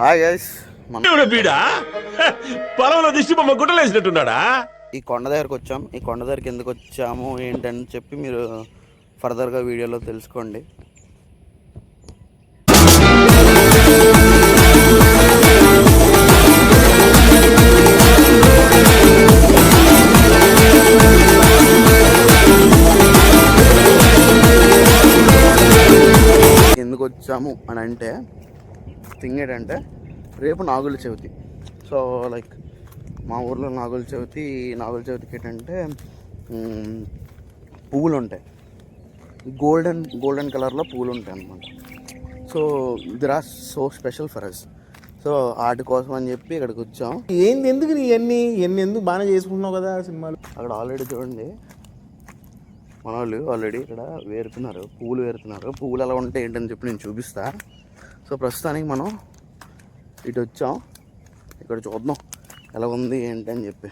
Hi guys పొలంలో దిష్టి బొమ్మ గుట్టలేసినట్టున్నాడా? ఈ కొండ దగ్గరకు వచ్చాం. ఈ కొండ దగ్గరికి ఎందుకు వచ్చాము ఏంటని చెప్పి మీరు ఫర్దర్గా వీడియోలో తెలుసుకోండి. ఎందుకు వచ్చాము అని అంటే థింగ్ ఏంటంటే రేపు నాగుల చవితి. సో లైక్ మా ఊర్లో నాగుల చవితి నాగుల చవితికి ఏంటంటే పువ్వులు ఉంటాయి గోల్డెన్ గోల్డెన్ కలర్లో పువ్వులు ఉంటాయి అన్నమాట so there are so special for us. So వాటి కోసం అని చెప్పి ఇక్కడికి వచ్చాం. ఏంది ఎందుకు నీ ఇవన్నీ ఇవన్నీ ఎందుకు బాగానే చేసుకుంటున్నావు కదా సినిమాలు? అక్కడ ఆల్రెడీ చూడండి. మన వాళ్ళు ఆల్రెడీ ఇక్కడ వేరుతున్నారు పువ్వులు వేరుతున్నారు. పువ్వులు ఎలా ఉంటాయి ఏంటని చెప్పి నేను చూపిస్తా. సో ప్రస్తుతానికి మనం ఇటు వచ్చాం. ఇక్కడ చూద్దాం ఎలా ఉంది ఏంటి అని చెప్పి.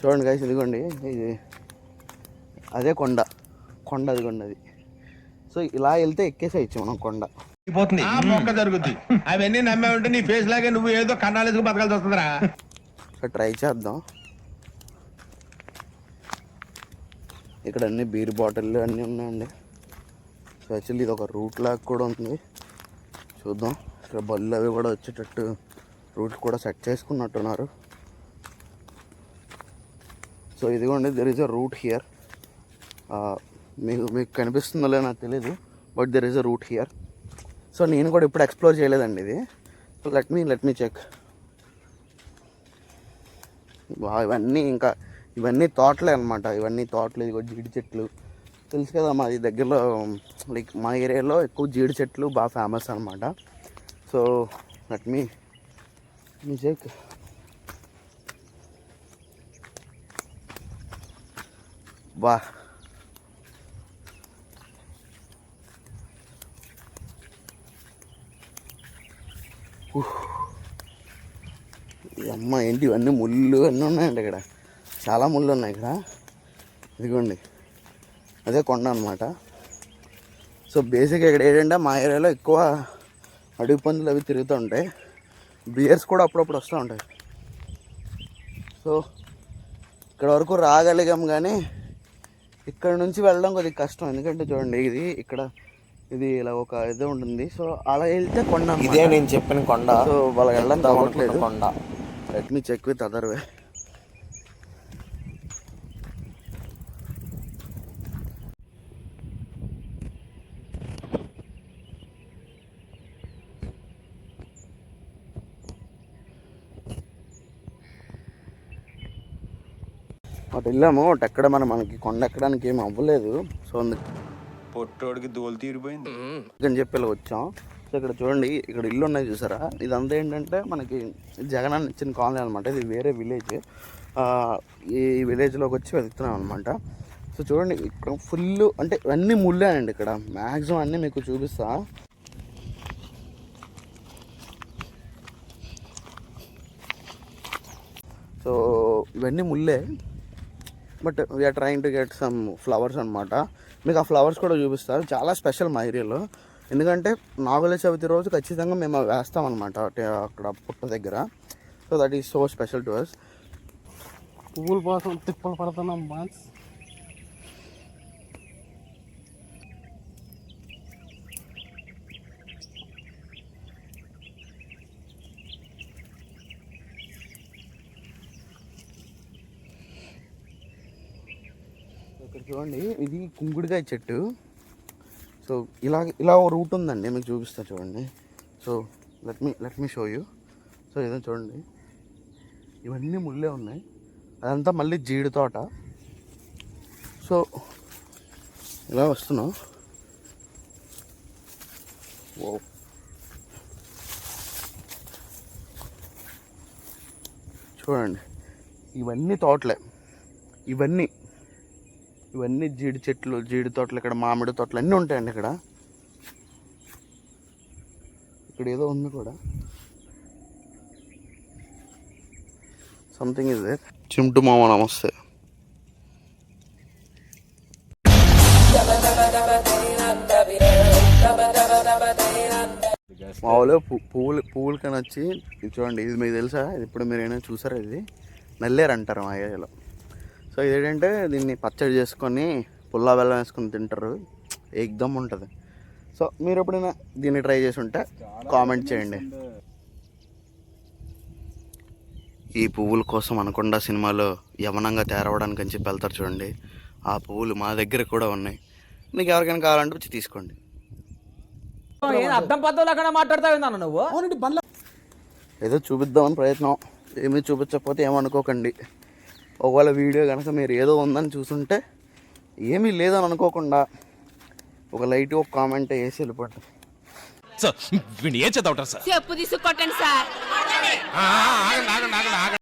చూడండి guys ఇదిగోండి ఇది అదే కొండ. కొండ అదిగోండి అది. సో ఇలా వెళ్తే ఎక్కేసేయచ్చు మనం కొండ. పోతుంది ఆ మొక్క జరుగుద్ది. అవన్నీ నమ్మే ఉంటే నీ ఫేస్ లాగే నువ్వు ఏదో కన్నాలేసుకు బతకాల్సి వస్తుందిరా. సో ట్రై చేద్దాం. ఇక్కడ అన్ని బీర్ బాటిల్ అన్నీ ఉన్నాయండి. యాక్చువల్లీ ఇది ఒక రూట్ లాగా కూడా ఉంది. చూద్దాం. ఇక్కడ బళ్ళు అవి కూడా వచ్చేటట్టు రూట్ కూడా సెట్ చేసుకున్నట్టున్నారు. సో ఇదిగోండి there is a route here మీకు మీకు కనిపిస్తుందో లేదో నాకు తెలియదు but there is a route here so నేను కూడా ఇప్పుడు ఎక్స్ప్లోర్ చేయలేదండి ఇది. So let me let me check వా, ఇవన్నీ ఇంకా ఇవన్నీ తోటలే అనమాట ఇవన్నీ తోటలు ఇదిగో జీడి చెట్లు. తెలుసు కదా మాది దగ్గరలో లైక్ మా ఏరియాలో ఎక్కువ జీడి చెట్లు బాగా ఫేమస్ అనమాట సో లెట్ మీ మ్యూజిక్ బా. అమ్మ ఏంటి ఇవన్నీ ముళ్ళు అన్నీ ఉన్నాయండి ఇక్కడ. చాలా ముళ్ళు ఉన్నాయి ఇక్కడ. ఇదిగోండి. అదే కొండ అనమాట సో బేసిక్గా ఇక్కడ ఏంటంటే మా ఏరియాలో ఎక్కువ అడవి పందులు అవి తిరుగుతూ ఉంటాయి. బియర్స్ కూడా అప్పుడప్పుడు వస్తూ ఉంటాయి. సో ఇక్కడ వరకు రాగలిగాం కానీ ఇక్కడ నుంచి వెళ్ళడం కొద్దిగా కష్టం. ఎందుకంటే చూడండి ఇది ఇక్కడ ఇది ఇలా ఒక ఇది ఉంటుంది. సో అలా వెళ్తే కొండ. ఇదే నేను చెప్పిన కొండ. సో వాళ్ళకి వెళ్ళడం తగ్గట్లేదు కొండ. Let me check with other way అటు వెళ్ళాము అటు ఎక్కడ మన మనకి కొండ ఎక్కడానికి ఏం అవ్వలేదు. సో అందుకు పొట్టోడికి దోలు తీరిపోయింది. అని చెప్పి ఇలా వచ్చాం. సో ఇక్కడ చూడండి ఇక్కడ ఇల్లు ఉన్నాయి చూసారా? ఇదంతా ఏంటంటే మనకి జగన్ ఇచ్చిన కాలనీ అనమాట ఇది వేరే విలేజ్. ఈ విలేజ్లోకి వచ్చి వెతుకుతున్నాం అనమాట సో చూడండి ఇక్కడ ఫుల్ అంటే అన్నీ ముళ్ళేనండి ఇక్కడ. మ్యాక్సిమం అన్నీ మీకు చూపిస్తా. సో ఇవన్నీ ముల్లే. But we're trying to get some flowers అనమాట మీకు ఆ ఫ్లవర్స్ కూడా చూపిస్తారు చాలా స్పెషల్ మా ఏరియాలో. ఎందుకంటే నాగుల చవితి రోజు ఖచ్చితంగా మేము వేస్తామన్నమాట అక్కడ పుట్ట దగ్గర. So that is so special to us పువ్వుల కోసం తిప్పలు పడుతున్నాం బాన్స్ ఇక్కడ చూడండి ఇది కుంగుడికాయ చెట్టు. సో ఇలా ఇలా ఒక రూట్ ఉందండి మీకు చూపిస్తా చూడండి. So let me let me show you so ఏదో చూడండి. ఇవన్నీ ముళ్ళే ఉన్నాయి. అదంతా మళ్ళీ జీడి తోట. సో ఇలా వస్తున్నాం. ఓ చూడండి ఇవన్నీ తోటలే. ఇవన్నీ. ఇవన్నీ జీడి చెట్లు జీడి తోటలు ఇక్కడ మామిడి తోటలు అన్నీ ఉంటాయండి ఇక్కడ. ఇక్కడ ఏదో ఉంది కూడా. సంథింగ్ ఇస్ దేర్ చిమ్టు మామ నమస్తే. మామూలుగా పువ్వులు పువ్వులు కానీ వచ్చి ఇది చూడండి ఇది మీకు తెలుసా? ఇది ఇప్పుడు మీరు ఏమైనా చూసారా ఇది? నల్లేరు అంటారు మా ఏరియాలో. సో ఇదేంటంటే దీన్ని పచ్చడి చేసుకొని పుల్లా బెల్లం వేసుకొని తింటారు. ఏకదమ్ ఉంటుంది. సో మీరు ఎప్పుడైనా దీన్ని ట్రై చేసి ఉంటే కామెంట్ చేయండి. ఈ పువ్వుల కోసం అనకొండ సినిమాలో యవనంగా తయారవడానికి అని చెప్పి వెళ్తారు చూడండి. ఆ పువ్వులు మా దగ్గర కూడా ఉన్నాయి. మీకు ఎవరికైనా కావాలంటే వచ్చి తీసుకోండి. అర్థం పద్ధతి లేకుండా మాట్లాడతావు నువ్వు? ఏదో చూపిద్దామని ప్రయత్నం. ఏమీ చూపించకపోతే ఏమనుకోకండి. ఒకవేళ వీడియో కనుక మీరు ఏదో ఉందని చూసుంటే ఏమీ లేదని అనుకోకుండా ఒక లైట్ ఒక కామెంట్ వేసి వెళ్ళిపోండి. సార్ వీడిని ఏం చదవటం సార్? చెప్పు తీసుకొట్టండి సార్.